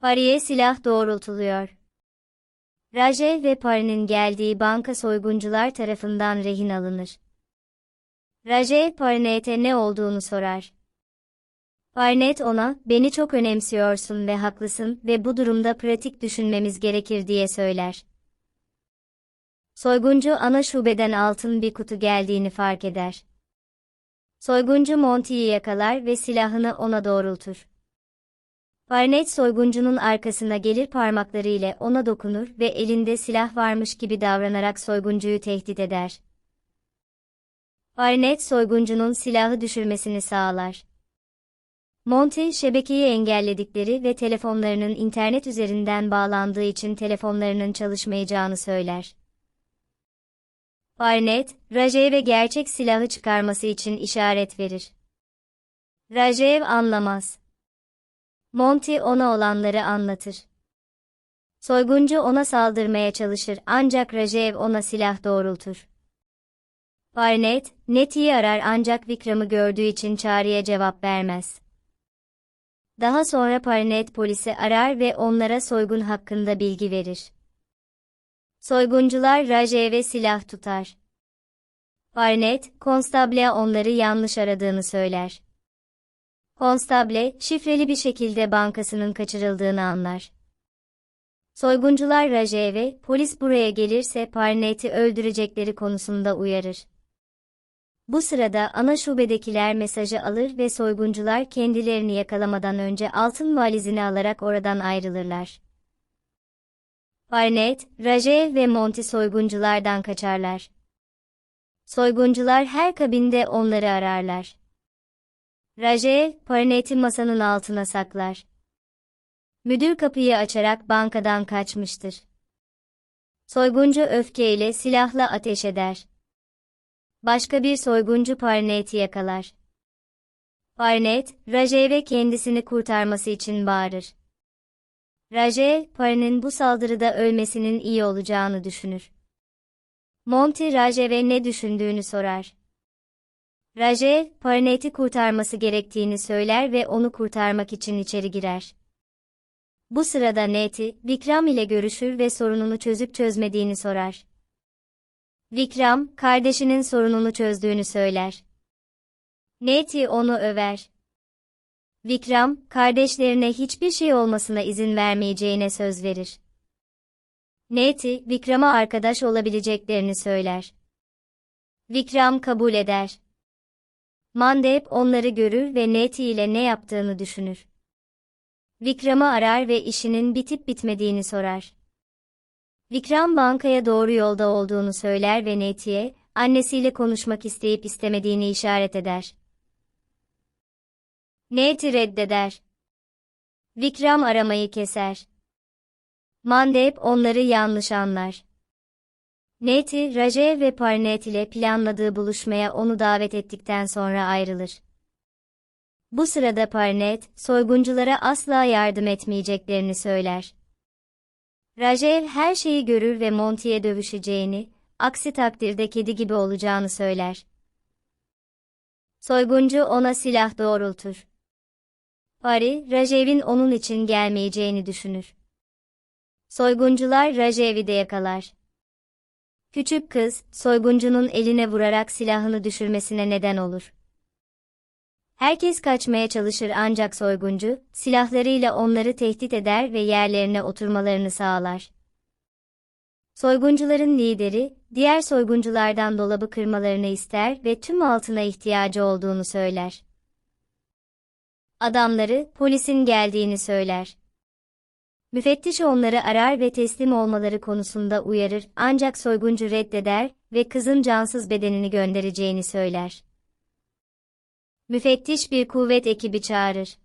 Pari'ye silah doğrultuluyor. Rajev ve Pari'nin geldiği banka soyguncular tarafından rehin alınır. Rajev Parinet'e ne olduğunu sorar. Parinet ona, beni çok önemsiyorsun ve haklısın ve bu durumda pratik düşünmemiz gerekir diye söyler. Soyguncu ana şubeden altın bir kutu geldiğini fark eder. Soyguncu Monty'yi yakalar ve silahını ona doğrultur. Barnett soyguncunun arkasına gelir parmakları ile ona dokunur ve elinde silah varmış gibi davranarak soyguncuyu tehdit eder. Barnett soyguncunun silahı düşürmesini sağlar. Monty, şebekeyi engelledikleri ve telefonlarının internet üzerinden bağlandığı için telefonlarının çalışmayacağını söyler. Barnett, Rajev'e gerçek silahı çıkarması için işaret verir. Rajev anlamaz. Monty ona olanları anlatır. Soyguncu ona saldırmaya çalışır ancak Rajev ona silah doğrultur. Barnett, Netti'yi arar ancak Vikram'ı gördüğü için çağrıya cevap vermez. Daha sonra Barnett polisi arar ve onlara soygun hakkında bilgi verir. Soyguncular Rajev'e silah tutar. Barnett, Konstable'a onları yanlış aradığını söyler. Konstable, şifreli bir şekilde bankasının kaçırıldığını anlar. Soyguncular Rajev'e, polis buraya gelirse Parnet'i öldürecekleri konusunda uyarır. Bu sırada ana şubedekiler mesajı alır ve soyguncular kendilerini yakalamadan önce altın valizini alarak oradan ayrılırlar. Barnett, Rajev ve Monty soygunculardan kaçarlar. Soyguncular her kabinde onları ararlar. Rajev, Barnett'i masanın altına saklar. Müdür kapıyı açarak bankadan kaçmıştır. Soyguncu öfkeyle silahla ateş eder. Başka bir soyguncu Parnet'i yakalar. Parnet, Rajev'e kendisini kurtarması için bağırır. Rajev, Par'ın bu saldırıda ölmesinin iyi olacağını düşünür. Monty Rajev'e ne düşündüğünü sorar. Rajev, Parnet'i kurtarması gerektiğini söyler ve onu kurtarmak için içeri girer. Bu sırada Neti, Vikram ile görüşür ve sorununu çözüp çözmediğini sorar. Vikram, kardeşinin sorununu çözdüğünü söyler. Neti onu över. Vikram, kardeşlerine hiçbir şey olmasına izin vermeyeceğine söz verir. Neti, Vikram'a arkadaş olabileceklerini söyler. Vikram kabul eder. Mandep onları görür ve Neti ile ne yaptığını düşünür. Vikram'ı arar ve işinin bitip bitmediğini sorar. Vikram bankaya doğru yolda olduğunu söyler ve Neti'ye, annesiyle konuşmak isteyip istemediğini işaret eder. Neti reddeder. Vikram aramayı keser. Mandep onları yanlış anlar. Neti, Rajev ve Parnet ile planladığı buluşmaya onu davet ettikten sonra ayrılır. Bu sırada Parnet, soygunculara asla yardım etmeyeceklerini söyler. Rajev her şeyi görür ve Monty'ye dövüşeceğini, aksi takdirde kedi gibi olacağını söyler. Soyguncu ona silah doğrultur. Pari, Rajev'in onun için gelmeyeceğini düşünür. Soyguncular Rajev'i de yakalar. Küçük kız, soyguncunun eline vurarak silahını düşürmesine neden olur. Herkes kaçmaya çalışır ancak soyguncu, silahlarıyla onları tehdit eder ve yerlerine oturmalarını sağlar. Soyguncuların lideri, diğer soygunculardan dolabı kırmalarını ister ve tüm altına ihtiyacı olduğunu söyler. Adamları, polisin geldiğini söyler. Müfettiş onları arar ve teslim olmaları konusunda uyarır ancak soyguncu reddeder ve kızın cansız bedenini göndereceğini söyler. Müfettiş bir kuvvet ekibi çağırır.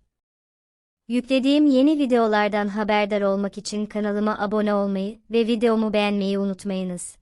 Yüklediğim yeni videolardan haberdar olmak için kanalıma abone olmayı ve videomu beğenmeyi unutmayınız.